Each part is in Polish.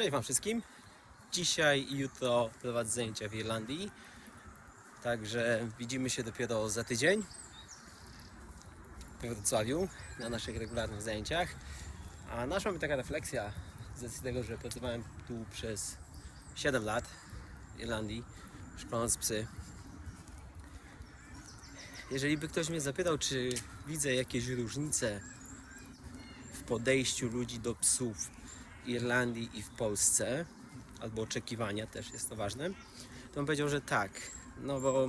Cześć Wam wszystkim. Dzisiaj i jutro prowadzę zajęcia w Irlandii. Także widzimy się dopiero za tydzień we Wrocławiu na naszych regularnych zajęciach. A nasza mi taka refleksja z tego, że pracowałem tu przez 7 lat w Irlandii, szkoląc psy. Jeżeli by ktoś mnie zapytał, czy widzę jakieś różnice w podejściu ludzi do psów w Irlandii i w Polsce, albo oczekiwania też jest to ważne, to bym powiedział, że tak. No bo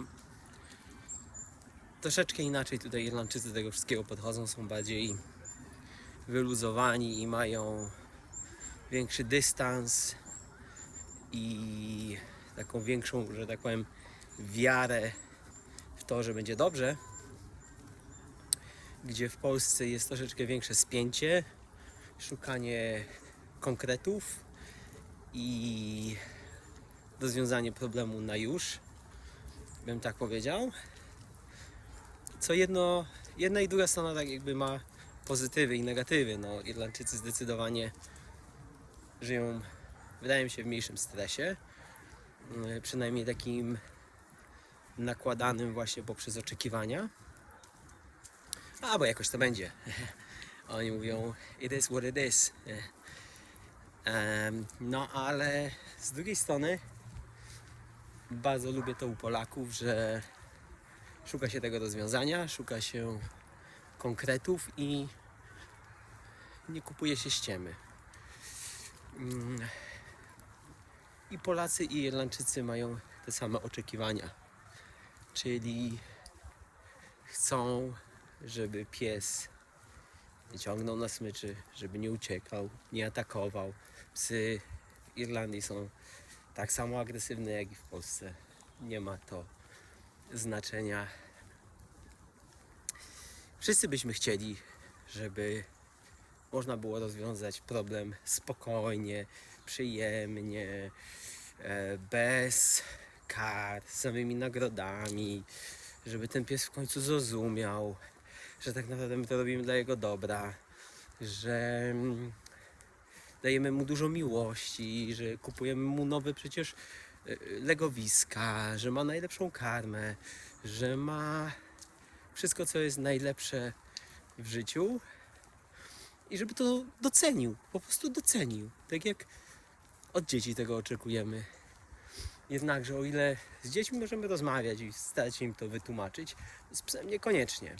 troszeczkę inaczej tutaj Irlandczycy do tego wszystkiego podchodzą, są bardziej wyluzowani i mają większy dystans i taką większą, że tak powiem, wiarę w to, że będzie dobrze. Gdzie w Polsce jest troszeczkę większe spięcie, szukanie konkretów i rozwiązanie problemu na już, bym tak powiedział. Co jedno, jedna i druga strona tak jakby ma pozytywy i negatywy. No, Irlandczycy zdecydowanie żyją, wydaje mi się, w mniejszym stresie. Yy, Przynajmniej takim nakładanym właśnie poprzez oczekiwania. A, bo jakoś to będzie. Oni mówią, it is what it is. No ale z drugiej strony bardzo lubię to u Polaków, że szuka się tego rozwiązania, szuka się konkretów i nie kupuje się ściemy. Mm. I Polacy i Irlandczycy mają te same oczekiwania, czyli chcą, żeby pies ciągnął na smyczy, żeby nie uciekał, nie atakował. Psy w Irlandii są tak samo agresywne jak i w Polsce. Nie ma to znaczenia. Wszyscy byśmy chcieli, żeby można było rozwiązać problem spokojnie, przyjemnie, e, bez kar, samymi nagrodami, żeby ten pies w końcu zrozumiał, że tak naprawdę my to robimy dla jego dobra, że mm, dajemy mu dużo miłości, że kupujemy mu nowe przecież e, legowiska, że ma najlepszą karmę, że ma wszystko, co jest najlepsze w życiu i żeby to docenił, po prostu docenił, tak jak od dzieci tego oczekujemy. Jednakże o ile z dziećmi możemy rozmawiać i starać się im to wytłumaczyć, z psem niekoniecznie.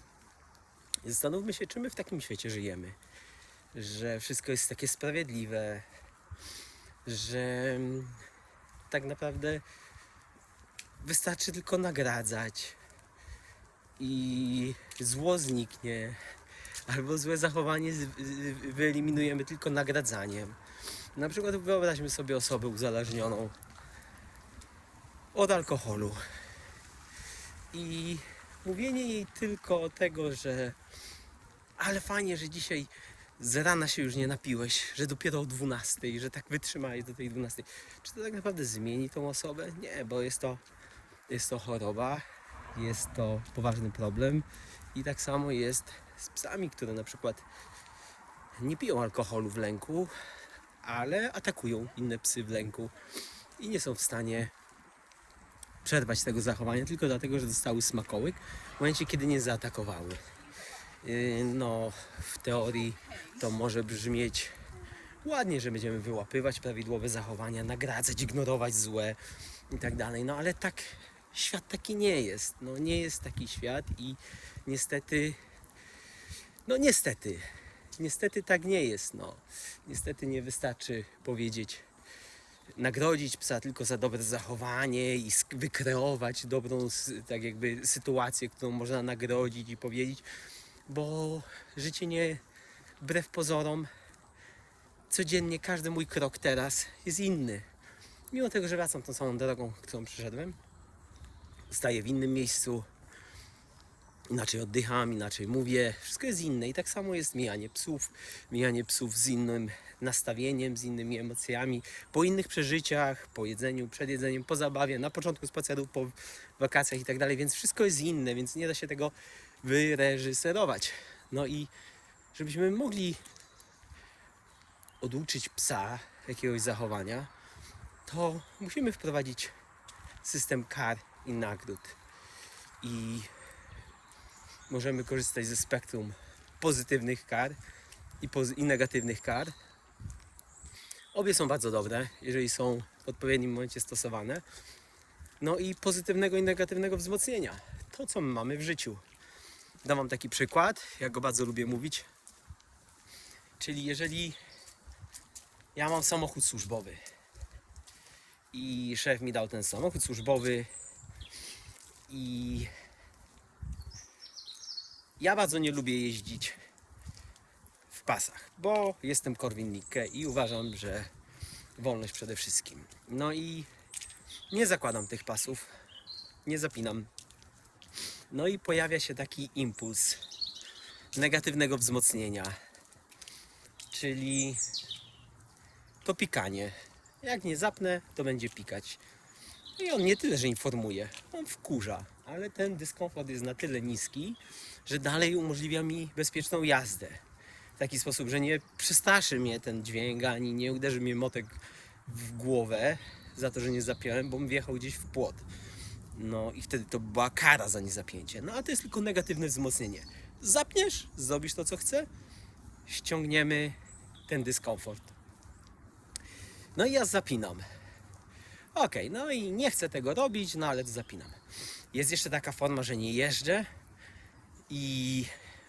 Zastanówmy się, czy my w takim świecie żyjemy. Że wszystko jest takie sprawiedliwe, że mm, tak naprawdę wystarczy tylko nagradzać i zło zniknie, albo złe zachowanie wyeliminujemy tylko nagradzaniem. Na przykład wyobraźmy sobie osobę uzależnioną od alkoholu i mówienie jej tylko tego, że ale fajnie, że dzisiaj z rana się już nie napiłeś, że dopiero o 12, że tak wytrzymałeś do tej 12. Czy to tak naprawdę zmieni tą osobę? Nie, bo jest to, jest to choroba, jest to poważny problem i tak samo jest z psami, które na przykład nie piją alkoholu w lęku, ale atakują inne psy w lęku i nie są w stanie przerwać tego zachowania tylko dlatego, że dostały smakołyk w momencie, kiedy nie zaatakowały. Yy, No, w teorii to może brzmieć ładnie, że będziemy wyłapywać prawidłowe zachowania, nagradzać, ignorować złe i tak dalej. No ale tak, świat taki nie jest. No nie jest taki świat i niestety, no niestety, niestety tak nie jest. No, niestety nie wystarczy powiedzieć, nagrodzić psa tylko za dobre zachowanie i wykreować dobrą tak jakby sytuację, którą można nagrodzić i powiedzieć, bo życie nie wbrew pozorom codziennie każdy mój krok teraz jest inny. Mimo tego, że wracam tą samą drogą, którą przyszedłem, staję w innym miejscu, inaczej oddycham, inaczej mówię, wszystko jest inne i tak samo jest mijanie psów, mijanie psów z innym nastawieniem, z innymi emocjami, po innych przeżyciach, po jedzeniu, przed jedzeniem, po zabawie, na początku spaceru, po wakacjach i tak dalej, więc wszystko jest inne, więc nie da się tego wyreżyserować. No i żebyśmy mogli oduczyć psa jakiegoś zachowania, to musimy wprowadzić system kar i nagród. I możemy korzystać ze spektrum pozytywnych kar i, i negatywnych kar. Obie są bardzo dobre, jeżeli są w odpowiednim momencie stosowane. No i pozytywnego i negatywnego wzmocnienia. To, co my mamy w życiu. Dam Wam taki przykład, ja go bardzo lubię mówić. Czyli jeżeli ja mam samochód służbowy i szef mi dał ten samochód służbowy i ja bardzo nie lubię jeździć w pasach, bo jestem Korwin Mikke i uważam, że wolność przede wszystkim. No i nie zakładam tych pasów, nie zapinam. No i pojawia się taki impuls negatywnego wzmocnienia, czyli to pikanie. Jak nie zapnę, to będzie pikać. I on nie tyle, że informuje, on wkurza, ale ten dyskomfort jest na tyle niski, że dalej umożliwia mi bezpieczną jazdę. W taki sposób, że nie przestraszy mnie ten dźwięk, ani nie uderzy mnie motek w głowę za to, że nie zapiąłem, bo wjechał gdzieś w płot. No i wtedy to była kara za niezapięcie. No a to jest tylko negatywne wzmocnienie. Zapniesz, zrobisz to, co chcę, ściągniemy ten dyskomfort. No i ja zapinam. Ok, no i nie chcę tego robić, no ale zapinam. Jest jeszcze taka forma, że nie jeżdżę i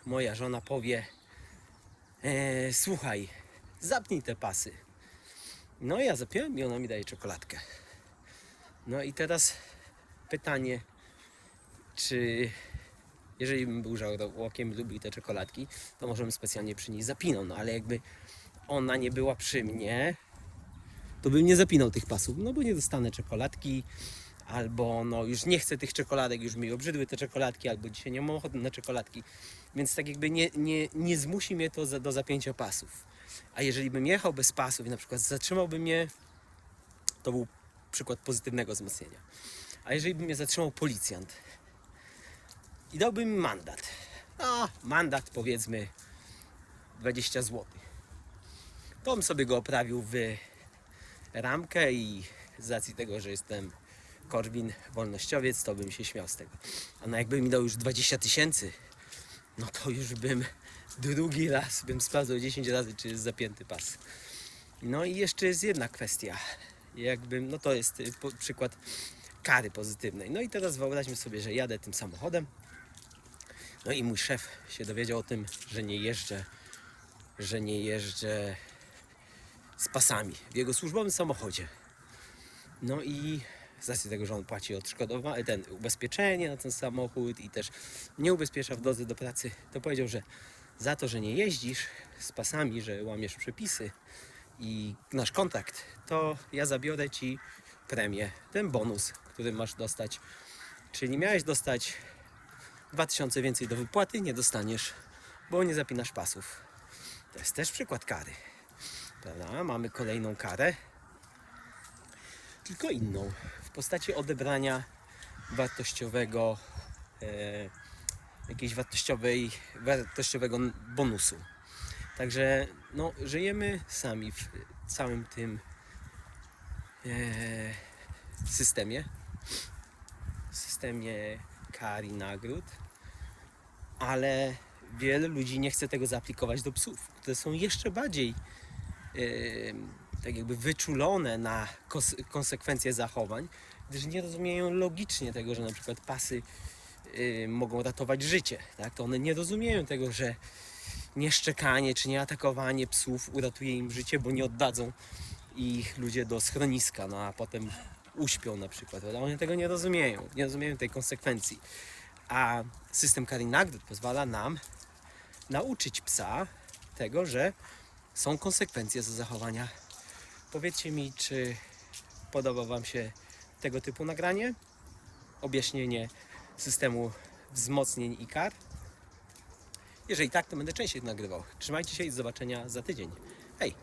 moja żona powie: e, Słuchaj, zapnij te pasy. No i ja zapiąłem i ona mi daje czekoladkę. No i teraz pytanie, czy jeżeli bym był żarłokiem, lubił te czekoladki, to możemy specjalnie przy niej zapinał. No ale jakby ona nie była przy mnie, to bym nie zapinał tych pasów, no bo nie dostanę czekoladki, albo no już nie chcę tych czekoladek, już mi obrzydły te czekoladki, albo dzisiaj nie mam ochoty na czekoladki, więc tak jakby nie, nie, nie zmusi mnie to za, do zapięcia pasów. A jeżeli bym jechał bez pasów i na przykład zatrzymałby mnie, to był przykład pozytywnego wzmocnienia. A jeżeli by mnie zatrzymał policjant i dałby mi mandat, no mandat powiedzmy 20 zł, to bym sobie go oprawił w ramkę i z racji tego, że jestem Korwin wolnościowiec, to bym się śmiał z tego. A no jakby mi dał już 20 tysięcy, no to już bym drugi raz bym sprawdzał 10 razy, czy jest zapięty pas. No i jeszcze jest jedna kwestia. Jakbym, no to jest y, przykład kary pozytywnej. No i teraz wyobraźmy sobie, że jadę tym samochodem. No i mój szef się dowiedział o tym, że nie jeżdżę, że nie jeżdżę z pasami w jego służbowym samochodzie. No i z racji tego, że on płaci odszkodowanie, ten ubezpieczenie na ten samochód i też nie ubezpiecza w drodze do pracy, to powiedział, że za to, że nie jeździsz z pasami, że łamiesz przepisy i nasz kontrakt, to ja zabiorę ci premię, ten bonus, który masz dostać. Czyli miałeś dostać 2000 więcej do wypłaty, nie dostaniesz, bo nie zapinasz pasów. To jest też przykład kary. Mamy kolejną karę, tylko inną, w postaci odebrania wartościowego, e, jakiejś wartościowej, wartościowego bonusu. Także no, żyjemy sami w całym tym e, systemie, systemie kar i nagród, ale wiele ludzi nie chce tego zaaplikować do psów, które są jeszcze bardziej tak jakby wyczulone na konsekwencje zachowań, gdyż nie rozumieją logicznie tego, że na przykład pasy y, mogą ratować życie. Tak? To one nie rozumieją tego, że nieszczekanie czy nieatakowanie psów uratuje im życie, bo nie oddadzą ich ludzie do schroniska, no a potem uśpią na przykład. Ale One tego nie rozumieją, nie rozumieją tej konsekwencji. A system kar i nagród pozwala nam nauczyć psa tego, że są konsekwencje za zachowania. Powiedzcie mi, czy podoba Wam się tego typu nagranie? Objaśnienie systemu wzmocnień i kar? Jeżeli tak, to będę częściej nagrywał. Trzymajcie się i do zobaczenia za tydzień. Hej!